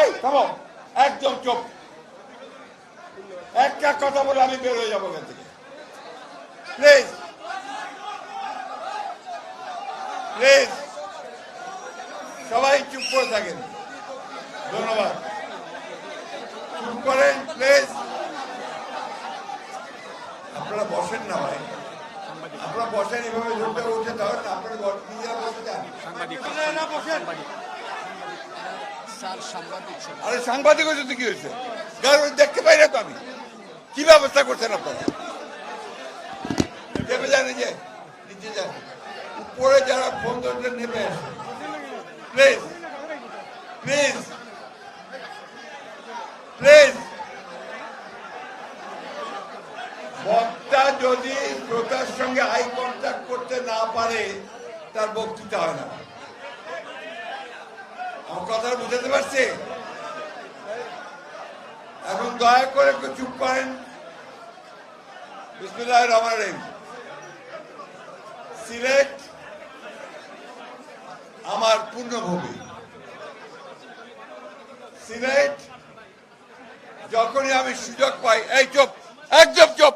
এই থামো। একদম চুপ। একটা কথা বলে আমি বের হয়ে যাব এখান থেকে। প্লিজ। প্লিজ। সবাই চুপ করে থাকেন। ধন্যবাদ। চুপ করেন প্লিজ। আপনারা বসেন না ভাই। আপনারা বসেন এভাবে ঝুঁকে উঠে না আপনারা নিজেরা বসে যান না বসেন। আরে সাংবাদিক হয়েছে কি হয়েছে? দেখতে পাই না তো আমি। কি ব্যবস্থা করছেন আপনারা? যে নিচে যান উপরে যারা ফোন প্লিজ প্লিজ প্লিজ। বক্তা যদি শ্রোতার সঙ্গে আই কন্ট্যাক্ট করতে না পারে, তার বক্তৃতা হয় না। কথা বুঝতে পারছি? এখন দয়া করে একটু চুপ করেন। সিলেট আমার পূর্ণভূমি। সিলেট, যখনই আমি সুযোগ পাই, এই চোপ একদম চোপ।